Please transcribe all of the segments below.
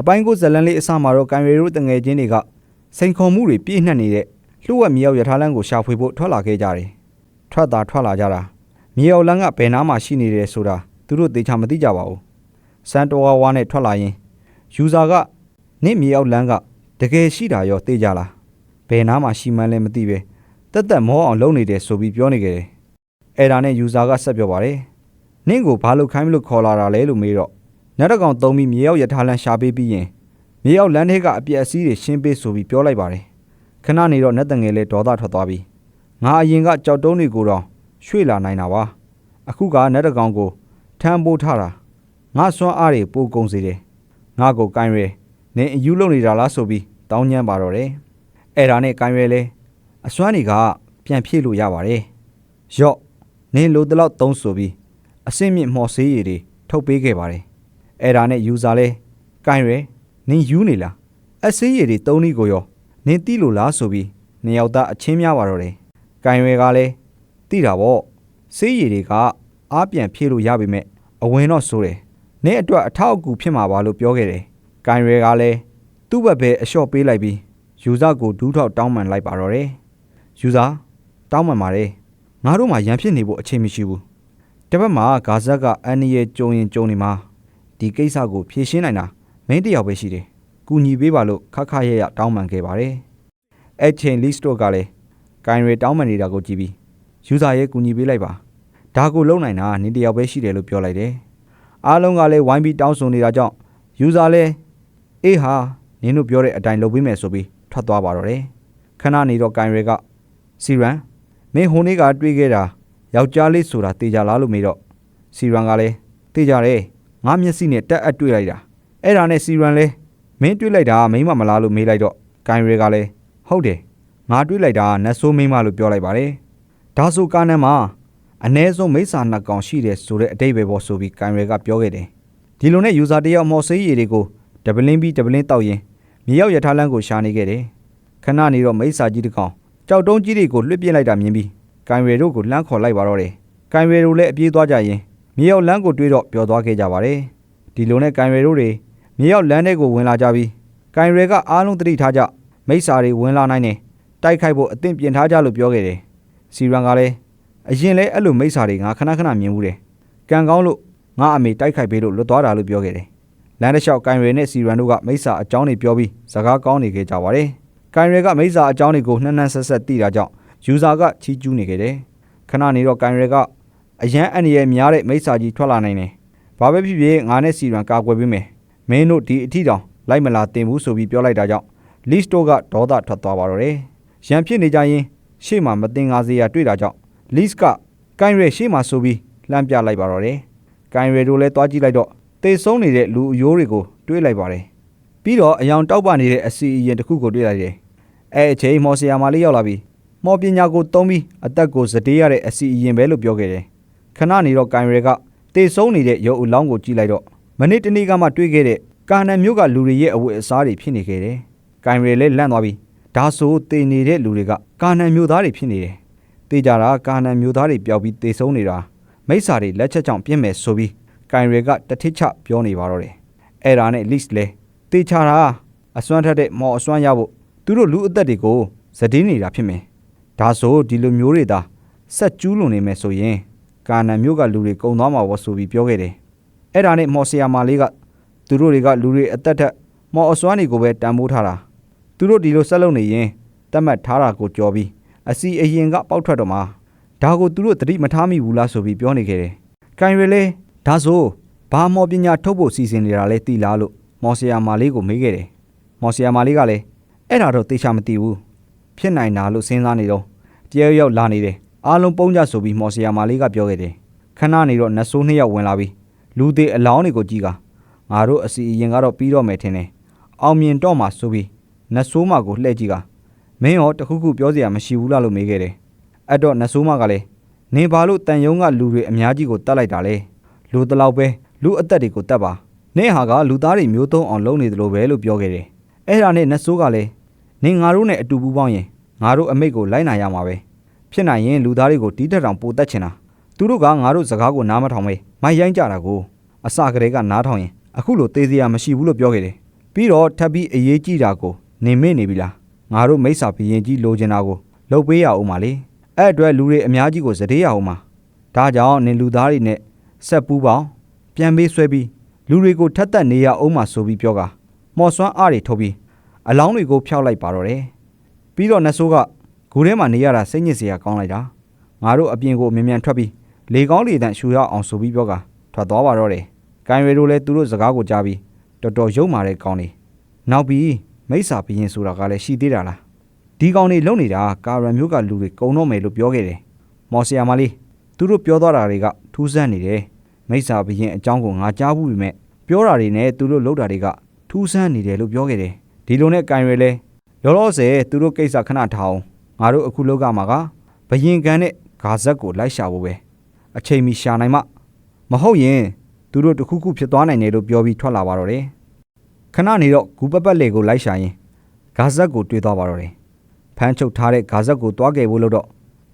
အပိုင်းကိုဇလန်လေးအစမှာတော့ကန်ရီတို့တငယ်ချင်းတွေကစိန်ခေါ်မှုတွေပြည့်နှက်နေတဲ့လှုပ်ဝက်မြေရောက်ရထားလမ်းကိုရှာဖွေဖို့ထွက်လာခဲ့ကြတယ်။ထွက်တာထွက်လာကြတာမြေရောက်လမ်းကဘယ်နားမှာရှိနေတယ်ဆိုတာသူတို့သေချာမသိကြပါဘူး။စန်တော်ဝါနဲ့ထွက်လာရင်ယူဇာကနင့်မြေရောက်လမ်းကတကယ်ရှိတာရောသိကြလား။ဘယ်နားမှာရှိမှန်းလည်းမသိပဲတက်တက်မောအောင်လုပ်နေတယ်ဆိုပြီးပြောနေကြတယ်။အဲ့ဒါနဲ့ယူဇာကဆက်ပြောပါတယ်။နင့်ကိုဘာလို့ခိုင်းမလို့ခေါ်လာတာလဲလို့မေးတော့ နတ်တကောင်သုံးပြီးမြေရောက်ရထားလမ်းရှာပေးပြီးရင်မြေရောက်လမ်းထဲကအပြက်အစည်းတွေရှင်းပေးဆိုပြီးပြောလိုက်ပါတယ်ခဏနေတော့နတ်တငယ်လေးဒေါသထွက်သွားပြီးငါအရင်ကကြောက်တုံးတွေကိုတော့ရွှေ့လာနိုင်တာပါအခုကနတ်တကောင်ကိုထမ်းပိုးထားတာငါစွမ်းအားတွေပိုကုန်စေတယ်ငါကိုကိုင်းရဲနင်းအယူလုံနေတာလားဆိုပြီးတောင်းညမ်းပါတော့တယ်အဲ့ဒါနဲ့ကိုင်းရဲလဲအစွမ်းတွေကပြန်ဖြည့်လို့ရပါတယ်ရော့နင်းလိုတလောက်သုံးဆိုပြီးအစင်းမြင့်မော်ဆေးရည်တွေထုတ်ပေးခဲ့ပါတယ် အဲ့ဒါနဲ့ user လဲကိုင်းရဲနင်းယူနေလားအဆေးရည်တွေသုံးနည်းကိုရောနင်းတီးလို့လားဆိုပြီးနှစ်ယောက်သားအချင်းများပါတော့တယ်။ကိုင်ရွယ်ကလည်းတီးတာပေါ့ဆေးရည်တွေကအားပြန်ဖြည့်လို့ရပါမယ်အဝင်တော့ဆိုတယ်။နင်းအတွက်အထောက်အကူဖြစ်မှာပါလို့ပြောခဲ့တယ်။ကိုင်ရွယ်ကလည်းသူ့ဘက်ပဲအလျှော့ပေးလိုက်ပြီးယူဇာကိုဒူးထောက်တောင်းပန်လိုက်ပါတော့တယ်။ယူဇာတောင်းပန်ပါတယ်။ငါတို့မှရန်ဖြစ်နေဖို့အချိန်မရှိဘူး။တစ်ဘက်မှာဂါဇက်က အန်နီရဲ့ကြုံရင်ကြုံနေမှာ ဒီကိစ္စကိုဖြေရှင်းနိုင်တာမင်းတယောက်ပဲရှိတယ်။ကူညီပေးပါလို့ခက်ခရရတောင်းပန်ခဲ့ပါတယ်။အဲ့ချိန်လီစတိုကလည်းကိုင်ရီတောင်းပန်နေတာကိုကြည့်ပြီးယူဇာရဲ့ကူညီပေးလိုက်ပါ။ဒါကိုလုံနိုင်တာနင်းတယောက်ပဲရှိတယ်လို့ပြောလိုက်တယ်။အားလုံးကလည်းဝိုင်းပြီးတောင်းဆိုနေတာကြောင့်ယူဇာလည်းအေးဟာနင်းတို့ပြောတဲ့အတိုင်းလုပ်ပေးမယ်ဆိုပြီးထွက်သွားပါတော့တယ်။ခဏနေတော့ကိုင်ရီကစီရန်မင်းဟိုနေ့ကတွေ့ခဲ့တာယောက်ျားလေးဆိုတာတေချာလားလို့မေးတော့စီရန်ကလည်းတေချာတယ် ငါမျက်စိနဲ့တက်အပ်တွေ့လိုက်တာအဲ့ဒါနဲ့စီရန်လဲမင်းတွေ့လိုက်တာမိမမလားလို့မေးလိုက်တော့ဂိုင်ရဲကလည်းဟုတ်တယ်ငါတွေ့လိုက်တာနတ်ဆိုးမိမလို့ပြောလိုက်ပါတယ်ဒါဆိုကာနန်မှာအ ਨੇ ဆုံးမိစ္ဆာနှစ်ကောင်ရှိတယ်ဆိုတဲ့အတိတ်ပဲပေါ့ဆိုပြီးဂိုင်ရဲကပြောခဲ့တယ်ဒီလိုနဲ့ယူဇာတယောက်မော်ဆေးရည်တွေကိုဒဗလင်းပြီးဒဗလင်းတောက်ရင်မြေရောက်ရထားလန်းကိုရှာနေခဲ့တယ်ခဏနေတော့မိစ္ဆာကြီးတစ်ကောင်ကြောက်တုံးကြီးတွေကိုလွှတ်ပြစ်လိုက်တာမြင်ပြီးဂိုင်ရဲတို့ကိုလှမ်းခေါ်လိုက်ပါတော့တယ်ဂိုင်ရဲတို့လည်းအပြေးသွားကြရင် မြေရောက်လန်းကိုတွေးတော့ပျော်သွားခဲ့ကြပါတယ်ဒီလိုနဲ့ဂိုင်ရဲတို့တွေမြေရောက်လန်းထဲကိုဝင်လာကြပြီးဂိုင်ရဲကအားလုံးတတိထားကြမိစ္ဆာတွေဝင်လာနိုင်တယ်တိုက်ခိုက်ဖို့အသင့်ပြင်ထားကြလို့ပြောခဲ့တယ်စီရန်ကလည်းအရင်လဲအဲ့လိုမိစ္ဆာတွေငါခဏခဏမြင်ဘူးတယ်ကံကောင်းလို့ငါအမေတိုက်ခိုက်ပေးလို့လွတ်သွားတာလို့ပြောခဲ့တယ်လမ်းတစ်လျှောက်ဂိုင်ရဲနဲ့စီရန်တို့ကမိစ္ဆာအကြောင်းတွေပြောပြီးစကားကောင်းနေခဲ့ကြပါတယ်ဂိုင်ရဲကမိစ္ဆာအကြောင်းတွေကိုနှမ်းနှမ်းဆက်ဆက်သိတာကြောင့်ယူဇာကချီးကျူးနေခဲ့တယ်ခဏနေတော့ဂိုင်ရဲက အရန်အန်ရယ်များတဲ့မိစ္ဆာကြီးထွက်လာနိုင်တယ်ဘာပဲဖြစ်ဖြစ်ငါနဲ့စီရန်ကာကွယ်ပေးမယ်မင်းတို့ဒီအထီတောင်လိုက်မလာတင်ဘူးဆိုပြီးပြောလိုက်တာကြောင့်လစ်တိုကဒေါသထွက်သွားပါတော့တယ်။ရန်ဖြစ်နေကြရင်ရှေ့မှာမတင်ငါစေရတွေ့တာကြောင့်လစ်ကကိုင်ရဲရှေ့မှာဆိုပြီးလှမ်းပြလိုက်ပါတော့တယ်။ကိုင်ရဲတို့လည်းတွားကြည့်လိုက်တော့တေဆုံးနေတဲ့လူအယိုးတွေကိုတွေးလိုက်ပါတယ်။ပြီးတော့အယောင်တောက်ပနေတဲ့အစီအရင်တစ်ခုကိုတွေးလိုက်တယ်။အဲအချိန်မော်ဆီယာမာလေးရောက်လာပြီးမော်ပညာကိုသုံးပြီးအသက်ကိုစတေးရတဲ့အစီအရင်ပဲလို့ပြောခဲ့တယ်။ ခဏနေတော့ကိုင်ရဲကတေဆုံးနေတဲ့ရုပ်အလောင်းကိုကြည့်လိုက်တော့မနေ့တနေ့ကမှတွေ့ခဲ့တဲ့ကာနန်မျိုးကလူတွေရဲ့အဝတ်အစားတွေဖြစ်နေခဲ့တယ်။ကိုင်ရဲလည်းလန့်သွားပြီ။ဒါဆိုတေနေတဲ့လူတွေကကာနန်မျိုးသားတွေဖြစ်နေတယ်။တေကြတာကာနန်မျိုးသားတွေပျောက်ပြီးတေဆုံးနေတာမိစ္ဆာတွေလက်ချက်ကြောင့်ပြင်းမယ်ဆိုပြီးကိုင်ရဲကတထစ်ချပြောနေပါတော့တယ်။အဲ့ဒါနဲ့ list လဲတေချတာအစွမ်းထက်တဲ့မော်အစွမ်းရဖို့သူတို့လူအသက်တွေကိုဇဒင်းနေတာဖြစ်မယ်။ဒါဆိုဒီလိုမျိုးတွေသာဆက်ကျူးလွန်နေမယ်ဆိုရင် ကာနန်မျိုးကလူတွေကုံသွားမှာပေါ့ဆိုပြီးပြောခဲ့တယ်။အဲ့ဒါနဲ့မော်ဆီယာမာလေးကသူတို့တွေကလူတွေအသက်ထက်မော်အစွမ်းတွေကိုပဲတန်ဖိုးထားတာသူတို့ဒီလိုဆက်လုပ်နေရင်တတ်မှတ်ထားတာကိုကြော်ပြီးအစီအရင်ကပေါက်ထွက်တော့မှာဒါကိုသူတို့သတိမထားမိဘူးလားဆိုပြီးပြောနေခဲ့တယ်။ကိုင်ရလေဒါဆိုဘာမော်ပညာထုတ်ဖို့စီစဉ်နေတာလဲသိလားလို့မော်ဆီယာမာလေးကိုမေးခဲ့တယ်။မော်ဆီယာမာလေးကလည်းအဲ့ဒါတော့သေချာမသိဘူး။ဖြစ်နိုင်တာလို့စဉ်းစားနေတော့တယောက်ယောက်လာနေတယ်။ အားလုံးပုံကြဆိုပြီးမော်ဆီယာမာလေးကပြောခဲ့တယ်။ခဏနေတော့နတ်ဆိုးနှစ်ယောက်ဝင်လာပြီးလူသေးအလောင်းတွေကိုကြည့်ကငါတို့အစီအရင်ကတော့ပြီးတော့မယ်ထင်တယ်အောင်မြင်တော့မှဆိုပြီးနတ်ဆိုးမကိုလှည့်ကြည့်ကမင်းရောတခုခုပြောစရာမရှိဘူးလားလို့မေးခဲ့တယ်အဲ့တော့နတ်ဆိုးမကလည်းနင်ဘာလို့တန်ယုံကလူတွေအများကြီးကိုတတ်လိုက်တာလဲလူတလောက်ပဲလူအသက်တွေကိုတတ်ပါနင့်ဟာကလူသားတွေမျိုးသုံးအောင်လုပ်နေတယ်လို့ပဲလို့ပြောခဲ့တယ်အဲ့ဒါနဲ့နတ်ဆိုးကလည်းနင်ငါတို့နဲ့အတူပူးပေါင်းရင်ငါတို့အမိတ်ကိုလိုက်နိုင်ရမှာပဲ ဖြစ်နိုင်ရင်လူသားတွေကိုတီးတက်တောင်ပိုတတ်ချင်တာသူတို့ကငါတို့စကားကိုနားမထောင်ပဲမိုက်ရိုင်းကြတာကိုအစကတည်းကနားထောင်ရင်အခုလိုသေးစရာမရှိဘူးလို့ပြောခဲ့တယ်ပြီးတော့ထပ်ပြီးအရေးကြီးတာကိုနေမေ့နေပြီလားငါတို့မိစ္ဆာဘရင်ကြီးလိုချင်တာကိုလှုပ်ပေးရအောင်ပါလေအဲ့အတွက်လူတွေအများကြီးကိုစတေးရအောင်ပါဒါကြောင့်နင်လူသားတွေနဲ့ဆက်ပူးပေါင်းပြန်ပေးဆွဲပြီးလူတွေကိုထက်သက်နေရအောင်ပါဆိုပြီးပြောကမော်စွမ်းအားတွေထုတ်ပြီးအလောင်းတွေကိုဖျောက်လိုက်ပါတော့တယ်ပြီးတော့နတ်ဆိုးက ဂိုးထဲမှာနေရတာစိတ်ညစ်စရာကောင်းလိုက်တာငါတို့အပြင်ကိုမြန်မြန်ထွက်ပြီးလေကောင်းလေတန့်ရှူရအောင်ဆိုပြီးပြောကထွက်သွားပါတော့တယ်ကိုင်ရီတို့လည်းသူတို့စကားကိုကြားပြီးတော်တော်ယုံမာတဲ့ကောင်းနေနောက်ပြီးမိစ္ဆာဘရင်ဆိုတာကလည်းရှိသေးတာလားဒီကောင်တွေလုံနေတာကာရန်မျိုးကလူတွေကုံတော့မယ်လို့ပြောခဲ့တယ်မော်ဆီယာမလေးသူတို့ပြောသွားတာတွေကထူးဆန်းနေတယ်မိစ္ဆာဘရင်အကြောင်းကိုငါကြားဘူးပေမဲ့ပြောတာတွေနဲ့သူတို့လုပ်တာတွေကထူးဆန်းနေတယ်လို့ပြောခဲ့တယ်ဒီလိုနဲ့ကိုင်ရယ်လဲရောတော့စေသူတို့ကိစ္စခဏထားအောင် ငါတို့အခုလောက်ကမှာကဘရင်ကန်နဲ့ဂါဇက်ကိုလိုက်ရှာဖို့ပဲအချိန်မီရှာနိုင်မှမဟုတ်ရင်သူတို့တခုခုဖြစ်သွားနိုင်တယ်လို့ပြောပြီးထွက်လာပါတော့တယ်ခဏနေတော့ဂူပပတ်လေကိုလိုက်ရှာရင်ဂါဇက်ကိုတွေ့သွားပါတော့တယ်ဖမ်းချုပ်ထားတဲ့ဂါဇက်ကိုတွားခဲ့ဖို့လို့တော့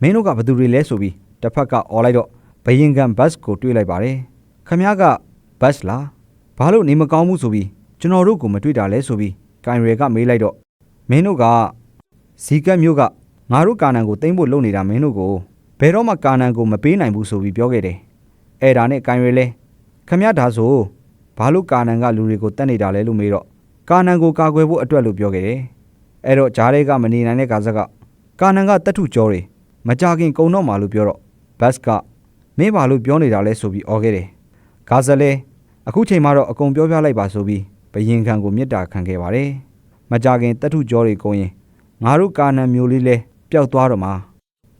မင်းတို့ကဘယ်သူတွေလဲဆိုပြီးတစ်ဖက်ကអော်လိုက်တော့ဘရင်ကန်ဘတ်စ်ကိုတွေ့လိုက်ပါတယ်ခမ ्या ကဘတ်စ်လားဘာလို့နေမကောင်းဘူးဆိုပြီးကျွန်တော်တို့ကိုမတွေ့တာလဲဆိုပြီးကင်ရယ်ကမေးလိုက်တော့မင်းတို့ကဇီကတ်မျိုးက ငါတို့ကာနန်ကိုတိမ့်ဖို့လုပ်နေတာမင်းတို့ကိုဘယ်တော့မှကာနန်ကိုမပေးနိုင်ဘူးဆိုပြီးပြောခဲ့တယ်အဲ့ဒါနဲ့ကင်ရယ်လဲခမ ्या ဒါဆိုဘာလို့ကာနန်ကလူတွေကိုတတ်နေတာလဲလို့မေးတော့ကာနန်ကိုကာကွယ်ဖို့အတွက်လို့ပြောခဲ့တယ်အဲ့တော့ဂျားတွေကမနေနိုင်တဲ့ကာဇက်ကကာနန်ကတတ်ထုကြောတွေမကြခင်ကုံတော့မှလို့ပြောတော့ဘတ်ကမင်းဘာလို့ပြောနေတာလဲဆိုပြီးអော်ခဲ့တယ်ဂါဇက်လဲအခုချိန်မှာတော့အကုန်ပြောပြလိုက်ပါဆိုပြီးဘယင်ခံကိုမြစ်တာခံခဲ့ပါတယ်။မကြခင်တထုကြောတွေကုန်ရင်ငါတို့ကာနံမျိုးလေးလဲ ပျောက်သွားတော့မှာ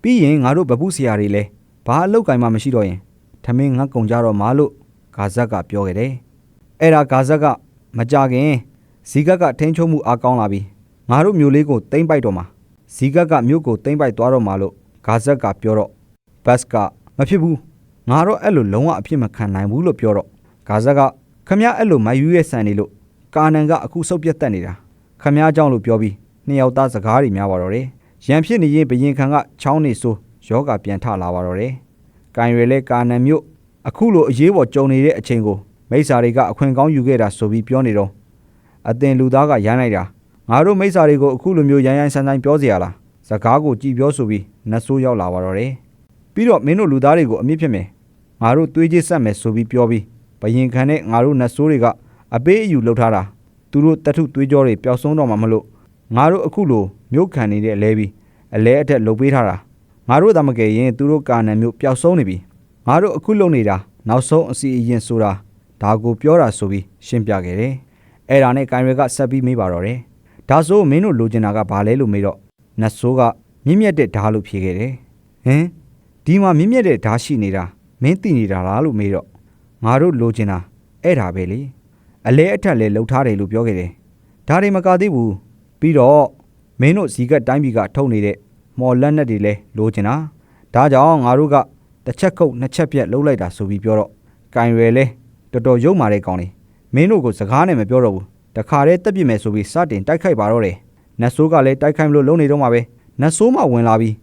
ပြီးရင်ငါတို့ဗပုဆရာတွေလည်းဘာအလုပ်ကင်မှမရှိတော့ရင်ထမင်းငတ်ကုန်ကြတော့မှာလို့ဂါဇက်ကပြောခဲ့တယ်အဲ့ဒါဂါဇက်ကမကြခင်ဇီဂက်ကထင်းချုံမှုအားကောင်းလာပြီငါတို့မျိုးလေးကိုတိမ့်ပိုက်တော့မှာဇီဂက်ကမျိုးကိုတိမ့်ပိုက်သွားတော့မှာလို့ဂါဇက်ကပြောတော့ဘတ်ကမဖြစ်ဘူးငါတော့အဲ့လိုလုံးဝအဖြစ်မခံနိုင်ဘူးလို့ပြောတော့ဂါဇက်ကခမရအဲ့လိုမယူရဲ့ဆန်နေလို့ကာနန်ကအခုဆုတ်ပြတ်တက်နေတာခမရကြောင့်လို့ပြောပြီးနှစ်ယောက်သားစကားတွေများပါတော့တယ် ရန်ဖြစ်နေရင်ဘရင်ခံကချောင်းနေဆိုယောဂပြန်ထလာပါတော့တယ်ကန်ရွယ်လဲကာနန်မြို့အခုလိုအရေးပေါ်ကြုံနေတဲ့အချိန်ကိုမိစ္ဆာတွေကအခွင့်ကောင်းယူခဲ့တာဆိုပြီးပြောနေတော့အတင်လူသားကရမ်းလိုက်တာငါတို့မိစ္ဆာတွေကိုအခုလိုမျိုးရန်ရန်ဆန်ဆန်ပြောเสียရလားစကားကိုကြည်ပြောဆိုပြီးနတ်ဆိုးရောက်လာပါတော့တယ်ပြီးတော့မင်းတို့လူသားတွေကိုအမြင့်ဖြစ်မယ်ငါတို့သွေးကြီးဆက်မယ်ဆိုပြီးပြောပြီးဘယင်ခံနဲ့ငါတို့နတ်ဆိုးတွေကအပေးအယူလှုပ်ထားတာသူတို့တထုသွေးကြောတွေပျောက်ဆုံးတော့မှမလို့ငါတို့အခုလို မြို့ခံနေတဲ့အလဲပြီးအလဲအထက်လှုပ်ပေးထားတာငါတို့သာမကယ်ရင်သူတို့ကာနံမြို့ပျောက်ဆုံးနေပြီငါတို့အခုလုံနေတာနောက်ဆုံးအစီအရင်ဆိုတာဒါကိုပြောတာဆိုပြီးရှင်းပြခဲ့တယ်အဲ့ဒါနဲ့ကိုင်ရကဆက်ပြီးမေးပါတော့တယ်ဒါဆိုမင်းတို့လိုချင်တာကဘာလဲလို့မေးတော့နတ်ဆိုးကမြင့်မြတ်တဲ့ဓာတ်လို့ဖြေခဲ့တယ်ဟင်ဒီမှာမြင့်မြတ်တဲ့ဓာတ်ရှိနေတာမင်းသိနေတာလားလို့မေးတော့ငါတို့လိုချင်တာအဲ့ဒါပဲလေအလဲအထက်လဲလှုပ်ထားတယ်လို့ပြောခဲ့တယ်ဒါတွေမကသေးဘူးပြီးတော့ မင်းတို့ဇီကတိုင်းပြည်ကထုတ်နေတဲ့မော်လက်နက်တွေလဲလိုချင်တာဒါကြောင့်ငါတို့ကတစ်ချက်ခုတ်နှစ်ချက်ပြက်လှုပ်လိုက်တာဆိုပြီးပြောတော့ကင်ရွယ်လဲတော်တော်ရုပ်မာတဲ့ကောင်လေးမင်းတို့ကိုစကားနဲ့မပြောတော့ဘူးတခါတည်းတက်ပြစ်မယ်ဆိုပြီးစတင်တိုက်ခိုက်ပါတော့တယ်နတ်ဆိုးကလည်းတိုက်ခိုက်မလို့လုံနေတော့မှာပဲနတ်ဆိုးမှဝင်လာပြီး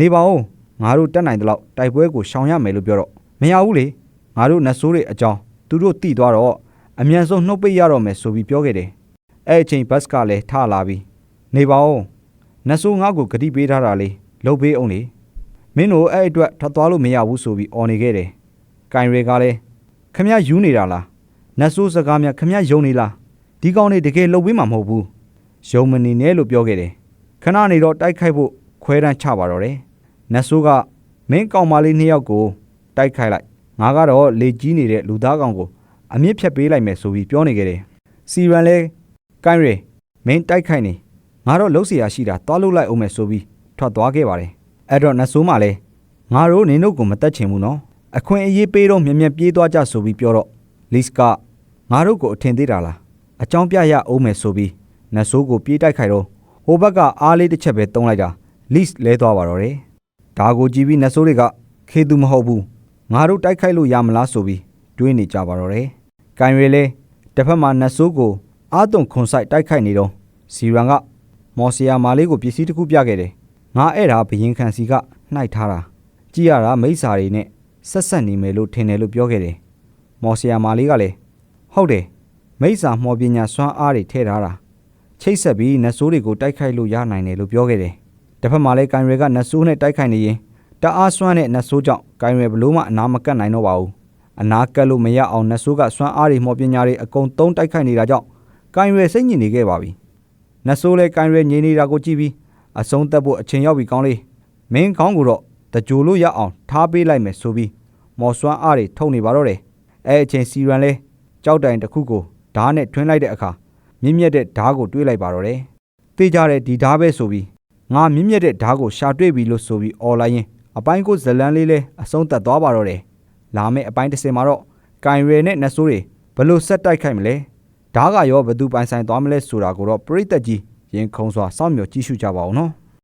နေပါဦးငါတို့တက်နိုင်တဲ့လောက်တိုက်ပွဲကိုရှောင်ရမယ်လို့ပြောတော့မရဘူးလေငါတို့နတ်ဆိုးတွေအကြောင်းသူတို့တိသွားတော့အမြန်ဆုံးနှုတ်ပိတ်ရတော့မယ်ဆိုပြီးပြောခဲ့တယ်အဲ့အချိန်ဘတ်ကလည်းထလာပြီး နေပါဦးနတ်ဆိုးငါ့ကိုဂတိပေးထားတာလေလှုပ်ပေးအောင်လေမင်းတို့အဲ့အတွက်ထပ်သွားလို့မရဘူးဆိုပြီးអော်နေခဲ့တယ်ကင်ရဲကလည်းခမရယူနေတာလားနတ်ဆိုးစကားများခမရယုံနေလားဒီကောင်နေတကယ်လှုပ်ပေးမှာမဟုတ်ဘူးယုံမနေနဲ့လို့ပြောခဲ့တယ်ခဏနေတော့တိုက်ခိုက်ဖို့ခွဲတန်းချပါတော့တယ်နတ်ဆိုးကမင်းကောင်မလေးနှစ်ယောက်ကိုတိုက်ခိုက်လိုက်ငါကတော့လေကြီးနေတဲ့လူသားကောင်ကိုအမြင့်ဖြတ်ပေးလိုက်မယ်ဆိုပြီးပြောနေကြတယ်စီရန်လဲကိုင်းရဲမင်းတိုက်ခိုက်နေ ငါတော့လှုပ်เสียရရှိတာသွားလှုပ်လိုက်အောင်မယ်ဆိုပြီးထွက်သွားခဲ့ပါတယ်အဲ့တော့နတ်ဆိုးမှလည်းငါတို့နင်တို့ကိုမတက်ချင်ဘူးနော်အခွင့်အရေးပေးတော့မြင်မြပြေးသွားကြဆိုပြီးပြောတော့လစ်ကငါတို့ကိုအထင်သေးတာလားအကြောင်းပြရအောင်မယ်ဆိုပြီးနတ်ဆိုးကိုပြေးတိုက်ခိုက်တော့ဟိုဘက်ကအားလေးတစ်ချက်ပဲတုံးလိုက်တာလစ်လဲသွားပါတော့တယ်ဒါကိုကြည့်ပြီးနတ်ဆိုးတွေကခေသူမဟုတ်ဘူးငါတို့တိုက်ခိုက်လို့ရမလားဆိုပြီးတွေးနေကြပါတော့တယ်ကံရွေလဲတစ်ဖက်မှာနတ်ဆိုးကိုအာသွန်ခွန်ဆိုင်တိုက်ခိုက်နေတော့စီရန်က မော်ဆီယာမာလေးကိုပစ္စည်းတစ်ခုပြခဲ့တယ်။ငါအဲ့ဒါဘယင်ခံစီကနှိုက်ထားတာကြည့်ရတာမိစ္ဆာတွေနဲ့ဆက်ဆက်နေမယ်လို့ထင်တယ်လို့ပြောခဲ့တယ်။မော်ဆီယာမာလေးကလည်းဟုတ်တယ်မမိစ္ဆာမော်ပညာစွမ်းအားတွေထည့်ထားတာချိတ်ဆက်ပြီးနတ်ဆိုးတွေကိုတိုက်ခိုက်လို့ရနိုင်တယ်လို့ပြောခဲ့တယ်တစ်ဖက်မှာလည်းကန်ရွယ်ကနတ်ဆိုးနဲ့တိုက်ခိုက်နေရင်တအားစွမ်းတဲ့နတ်ဆိုးကြောင့်ကန်ရွယ်ဘလို့မှအနာမကတ်နိုင်တော့ပါဘူးအနာကတ်လို့မရအောင်နတ်ဆိုးကစွမ်းအားတွေမော်ပညာတွေအကုန်သုံးတိုက်ခိုက်နေတာကြောင့်ကန်ရွယ်စိတ်ညစ်နေခဲ့ပါပြီ နတ်ဆိုးလည်းကန်ရွယ်ငြိမ်နေတာကိုကြည့်ပြီးအဆုံးသက်ဖို့အချိန်ရောက်ပြီကောင်းလေးမင်းကောင်းကိုတော့တကြိုလို့ရအောင်ထားပေးလိုက်မယ်ဆိုပြီးမော်စွမ်းအားတွေထုတ်နေပါတော့တယ်အဲအချိန်စီရန်လဲကြောက်တိုင်တစ်ခုကိုဓားနဲ့ထွင်းလိုက်တဲ့အခါမြင့်မြတ်တဲ့ဓားကိုတွေးလိုက်ပါတော့တယ်တေးကြတဲ့ဒီဓားပဲဆိုပြီးငါမြင့်မြတ်တဲ့ဓားကိုရှာတွေ့ပြီလို့ဆိုပြီးអော်လိုက်ရင်အပိုင်းကိုဇလန်းလေးလဲအဆုံးသက်သွားပါတော့တယ်လာမယ့်အပိုင်းတစ်စင်မှာတော့ကင်ရွယ်နဲ့နတ်ဆိုးတွေဘလို့ဆက်တိုက်ခိုက်မလဲ ဓားကရောဘသူပိုင်ဆိုင်သွားမလဲဆိုတာကိုတော့ပြိသက်ကြီးရင်ခုံစွာစောင့်မျှော်ကြည့်ရှုကြပါဦးနော်